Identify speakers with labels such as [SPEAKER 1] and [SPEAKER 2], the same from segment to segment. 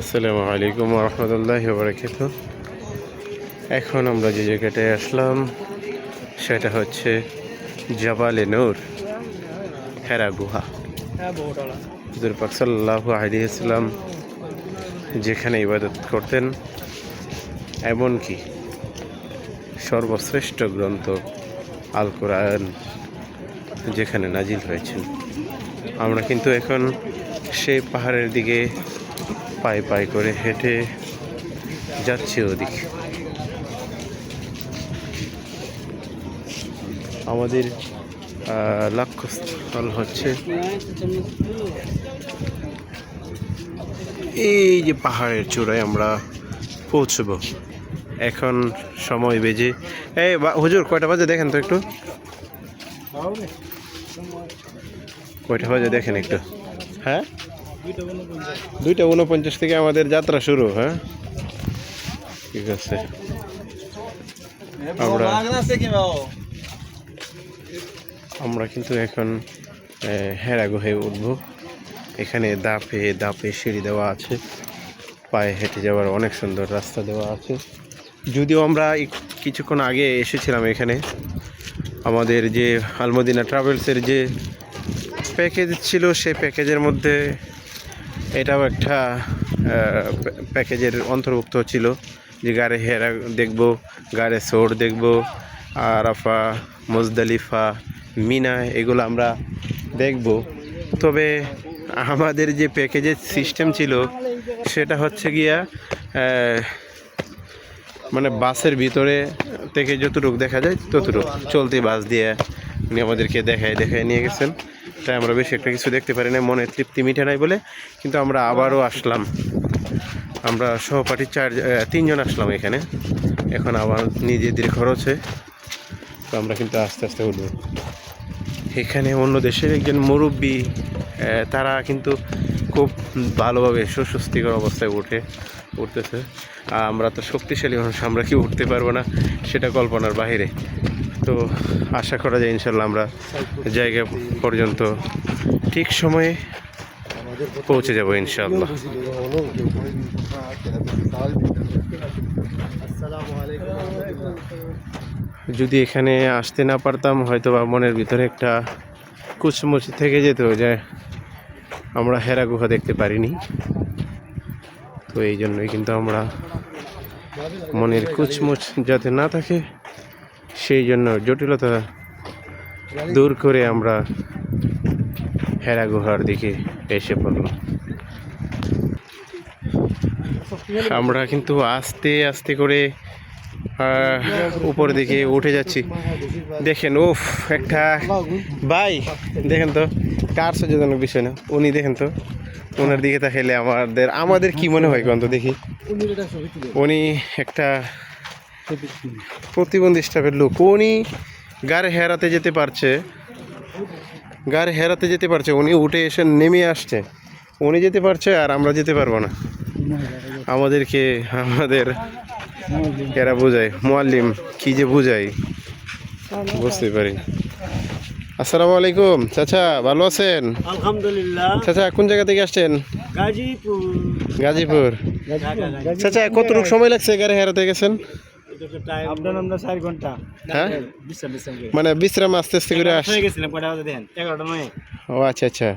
[SPEAKER 1] আসসালামু আলাইকুম রহমতুল্লাহ বরকাত এখন আমরা যে জায়গাটায় আসলাম সেটা হচ্ছে জাবালে নূর হেরা গুহা।
[SPEAKER 2] হ্যাঁ বহুটলা
[SPEAKER 1] হুজুর পাক সাল্লাহ আলিয়াল্লাম যেখানে ইবাদত করতেন এমনকি সর্বশ্রেষ্ঠ গ্রন্থ আল কোরআন যেখানে নাজিল হয়েছেন আমরা কিন্তু এখন সেই পাহাড়ের দিকে পায়ে পায়ে করে হেঁটে যাচ্ছে ওদিক। আমাদের লক্ষ্যস্থল হচ্ছে। এই যে পাহাড়ের চূড়ায় আমরা পৌঁছব। এখন সময় বেজে, এই হুজুর, কয়টা বাজে দেখেন তো একটু? কয়টা বাজে দেখেন একটু। হ্যাঁ? দুইটা উনপঞ্চাশ থেকে আমাদের যাত্রা শুরু হ্যাঁ? ঠিক আছে। আমরা আমরা কিন্তু এখন আহ, হেরা গুহায় উঠব। এখানে দাপে দাপে সিঁড়ি দেওয়া আছে। পায়ে হেঁটে যাওয়ার অনেক সুন্দর রাস্তা দেওয়া আছে। যদিও আমরা কিছুক্ষণ আগে এসেছিলাম এখানে। আমাদের যে আলমদিনা ট্রাভেলসের যে প্যাকেজ ছিল সেই প্যাকেজের মধ্যে এটাও একটা প্যা- প্যাকেজের অন্তর্ভুক্ত ছিল যে গাড়ি হেরা দেখব, গাড়ি সোর দেখব, আরাফা, মুজদালিফা, মিনা, এগুলো আমরা দেখব। তবে আমাদের যে প্যাকেজের সিস্টেম ছিল, সেটা হচ্ছে গিয়া মানে বাসের ভিতরে থেকে যতটুকু দেখা যায়, ততটুকু। চলতি বাস দিয়ে উনি আমাদেরকে দেখায় দেখায় নিয়ে গেছেন। তাই আমরা বেশি একটা কিছু দেখতে পারি না মনে তৃপ্তি মিটে নাই বলে। কিন্তু আমরা আবারও আসলাম। আমরা সহপাঠী চার তিনজন আসলাম এখানে। এখন আবার নিজেদের খরচে তো আমরা কিন্তু আস্তে আস্তে উঠবো। এখানে অন্য দেশের একজন মুরব্বী তারা কিন্তু খুব ভালোভাবে সুস্বস্তিকর অবস্থায় উঠে, উঠতেছে। আমরা তো শক্তিশালী মানুষ, আমরা কি উঠতে পারব না? সেটা কল্পনার বাইরে তো আশা করা যায় ইনশাল্লাহ আমরা জায়গা পর্যন্ত ঠিক সময়ে পৌঁছে যাব ইনশাল্লাহ। যদি এখানে আসতে না পারতাম হয়তো বা মনের ভিতরে একটা কুচমুচ থেকে যেত যে আমরা হেরা গুহা দেখতে পারিনি। তো এই জন্যই কিন্তু আমরা মনের কুচমুচ যাতে না থাকে, সেই জন্য জটিলতা দূর করে আমরা হেরা গুহার দিকে এসে পড়লাম। আমরা কিন্তু আস্তে আস্তে করে উপর দিকে উঠে যাচ্ছি। দেখেন ওফ একটা ভাই, দেখেন তো, কার সচেতনক বিষয় না? উনি, দেখেন তো ওনার দিকে তাকাইলে আমাদের আমাদের কি মনে হয় কন্ত দেখি? উনি একটা প্রতিবন্ধী স্টাফের লোক। উনি গাড়ি হেরাতে যেতে পারছে। গাড়ি হেরাতে যেতে পারছে। উনি উঠে এসে নেমে আসছে। উনি যেতে পারছে আর আমরা যেতে পারব না। আমাদেরকে, আমাদের এরা বোঝায়। মোয়াল্লিম কি যে বোঝায়? বুঝতে পারি। আসসালামু আলাইকুম চাচা ভালো আছেন?
[SPEAKER 2] আলহামদুলিল্লাহ।
[SPEAKER 1] চাচা কোন জায়গা থেকে আসছেন?
[SPEAKER 2] গাজীপুর।
[SPEAKER 1] গাজীপুর। চাচা কতটুকু সময় লাগছে গাড়ি হারাতে গেছেন? হ্যাঁ? মানে বিশ্রাম আস্তে আস্তে করে
[SPEAKER 2] হয়ে
[SPEAKER 1] ও আচ্ছা আচ্ছা।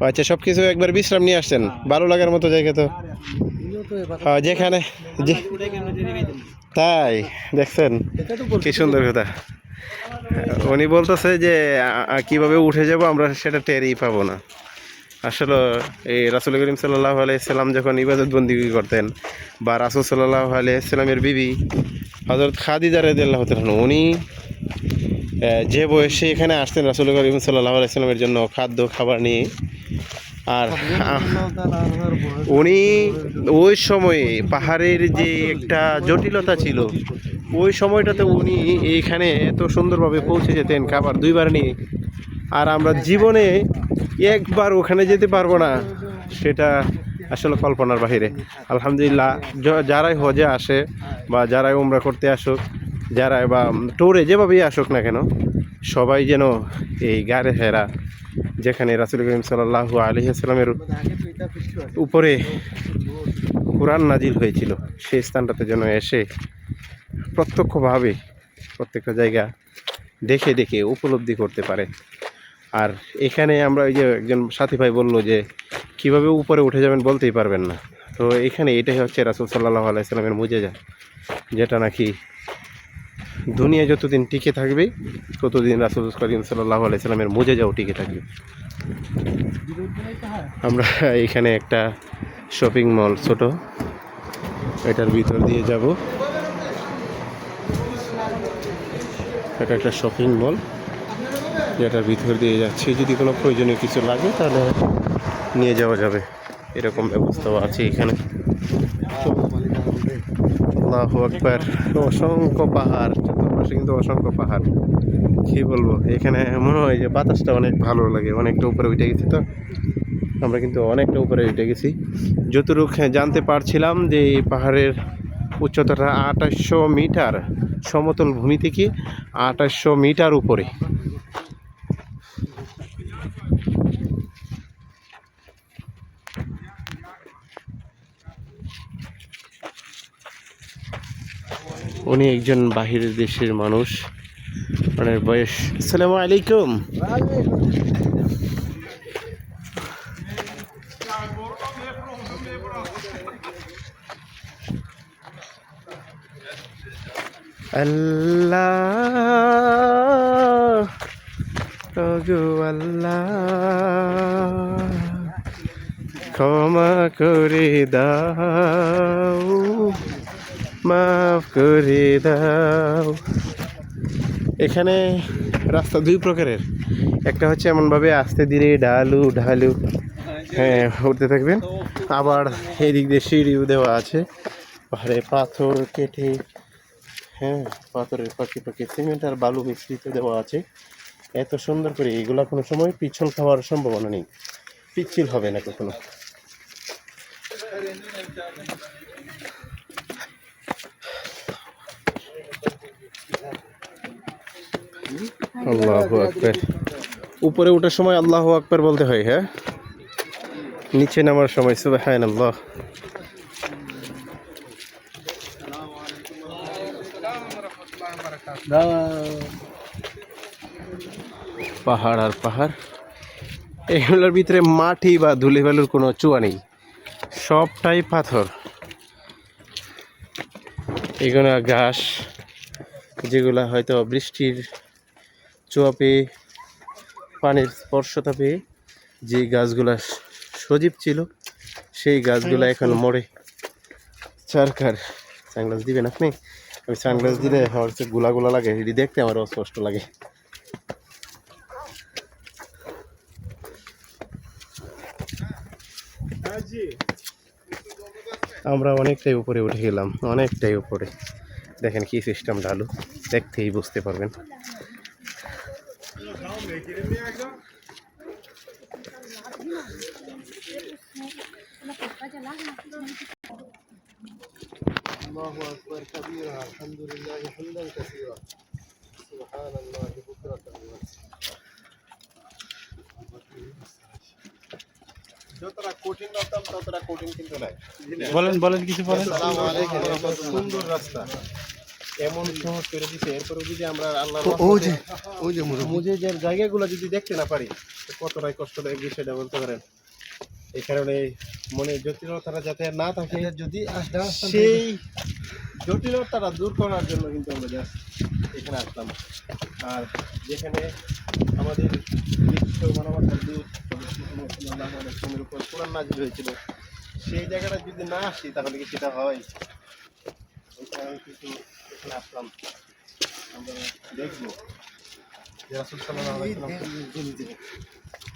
[SPEAKER 1] আচ্ছা সব একবার বিশ্রাম নিয়ে আসছেন। ভালো লাগার মতো জায়গা তো। যেখানে যে
[SPEAKER 2] উঠে কেন দেরি খাইতেন
[SPEAKER 1] তাই, দেখছেন? কি সুন্দর কথা উনি বলতেছে যে কীভাবে উঠে যাব আমরা সেটা টেরই পাবো না। আসলে এই রাসুল করিম সাল্লাহ আলাইসাল্লাম যখন ইবাদত বন্দি করতেন, বা রাসুল সাল্লাহ আলাইসাল্লামের বিবি হজরত রেদিল্লাহ তালন উনি যে বয়সে এখানে আসতেন রাসুল করিম সাল্লাহ আলাইসাল্লামের জন্য খাদ্য, খাবার নিয়ে আর উনি ওই সময়ে পাহাড়ের যে একটা জটিলতা ছিল ওই সময়টাতে উনি এইখানে এত সুন্দরভাবে পৌঁছে যেতেন খাবার দুইবার নিয়ে। আর আমরা জীবনে একবার ওখানে যেতে পারব না সেটা আসলে কল্পনার বাহিরে। আলহামদুলিল্লাহ যারাই হজে আসে বা যারাই উমরা করতে আসুক যারাই বা ট্যুরে যেভাবেই আসুক না কেন, সবাই যেন এই গাড়ে হেরা যেখানে রাসুল করিম সাল্লাহ আলহিহাস্লামের উপরে কোরআন নাজিল হয়েছিল, সেই স্থানটাতে যেন এসে প্রত্যক্ষভাবে প্রত্যেকটা জায়গা দেখে দেখে উপলব্ধি করতে পারে। আর এখানে আমরা ওই যে একজন সাথী ভাই বলল যে, কীভাবে উপরে উঠে যাবেন বলতেই পারবেন না। তো এখানে এটাই হচ্ছে রাসুল সাল্লাহ আলাইসাল্লামের মুজেজা, যেটা নাকি দুনিয়া যতদিন টিকে থাকবে, ততদিন রাসুল করিম সাল্লাহ আলাইসাল্লামের মুজেজাও টিকে থাকবে। আমরা এখানে একটা শপিং মল ছোট, এটার ভিতর দিয়ে যাব। এটা একটা শপিং মল যেটার ভিতর দিয়ে যাচ্ছি। যদি কোনো প্রয়োজনীয় কিছু লাগে, তাহলে নিয়ে যাওয়া যাবে। এরকম ব্যবস্থাও আছে এখানে। অসংখ্য পাহাড়। চতুর্পাশে কিন্তু অসংখ্য পাহাড়। কি বলব? এখানে মনে হয় যে বাতাসটা অনেক ভালো লাগে, অনেকটা উপরে উঠে গেছি তো। আমরা কিন্তু অনেকটা উপরে উঠে গেছি। যতটুক জানতে পারছিলাম যে এই পাহাড়ের উচ্চতাটা আঠাশশো মিটার, সমতল ভূমি থেকে আঠাশশো মিটার উপরে। উনি একজন বাহিরের দেশের মানুষ। ওনার বয়স আসসালামু আলাইকুম। আল্লাহ আল্লাহ ক্ষমা করে দাও। মাফ করে দাও। এখানে রাস্তা দুই প্রকারের। একটা হচ্ছে এমনভাবে আস্তে ধীরে ঢালু ঢালু। হ্যাঁ উঠতে থাকবেন। আবার এদিক দিয়ে সিঁড়িও দেওয়া আছে। পাহাড়ে পাথর কেটে হ্যাঁ পাথরের পাখি পাখি সিমেন্ট আর বালু মিশ্রিত দেওয়া আছে। এত সুন্দর করে এগুলো কোনো সময় পিছল খাওয়ার সম্ভাবনা নেই। পিচ্ছিল হবে না কখনো। আল্লাহ আকবর। উপরে ওঠার সময় আল্লাহ আকবর বলতে হয় হ্যাঁ? নিচে নামার সময় সুবাহান আল্লাহ পাহাড় আর পাহাড়, এগুলোর ভিতরে মাটি বা ধুলে বালুর কোনো চুয়া নেই, সবটাই পাথর। এগুলো ঘাস, যেগুলা হয়তো বৃষ্টির চোয়া পেয়ে পানির স্পর্শতা পেয়ে যে গাছগুলা সজীব ছিল সেই গাছগুলা এখন মরে। সরকার সানগ্লাস দিবেন আপনি? ওই সানগ্লাস দিলে আমার হচ্ছে গোলা গোলা লাগে এটি দেখতে আমার অস্পষ্ট লাগে। আমরা অনেকটাই উপরে উঠে গেলাম অনেকটাই উপরে। দেখেন কি সিস্টেম ঢালু দেখতেই বুঝতে পারবেন। الله أكبر كبيرا الحمد لله حمدا كثيرا سبحان الله بكرة যতটা কঠিন রাস্তা ততটা কঠিন কিন্তু নাই
[SPEAKER 2] বলেন বলেন কিছু বলেন
[SPEAKER 1] আসসালামু আলাইকুম এত সুন্দর রাস্তা এমন সহজ করে দিছে এরপরে যদি আমরা আল্লাহ
[SPEAKER 3] ওই যে ওই যে
[SPEAKER 1] মুজে যে জায়গাগুলো যদি দেখতে না পারি তো কতটাই কষ্টদায়ক বিষয়টা বলতে পারেন এই কারণে মনে জটিলতাটা যাতে না থাকে
[SPEAKER 3] যদি
[SPEAKER 1] সেই জটিলতাটা দূর করার জন্য কিন্তু আমরা জাস্ট এখানে আসলাম। আর যেখানে আমাদের বিশ্ব মানবতার দূত সময়ের উপর কোরআন নাজিল হয়েছিল। সেই জায়গাটা যদি না আসি তাহলে কি সেটা হয়? কারণে কিন্তু এখানে আসলাম। আমরা দেখব। যে রাসুল সাল্লাহ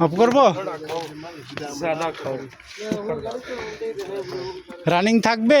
[SPEAKER 3] অফ করব? রানিং থাকবে?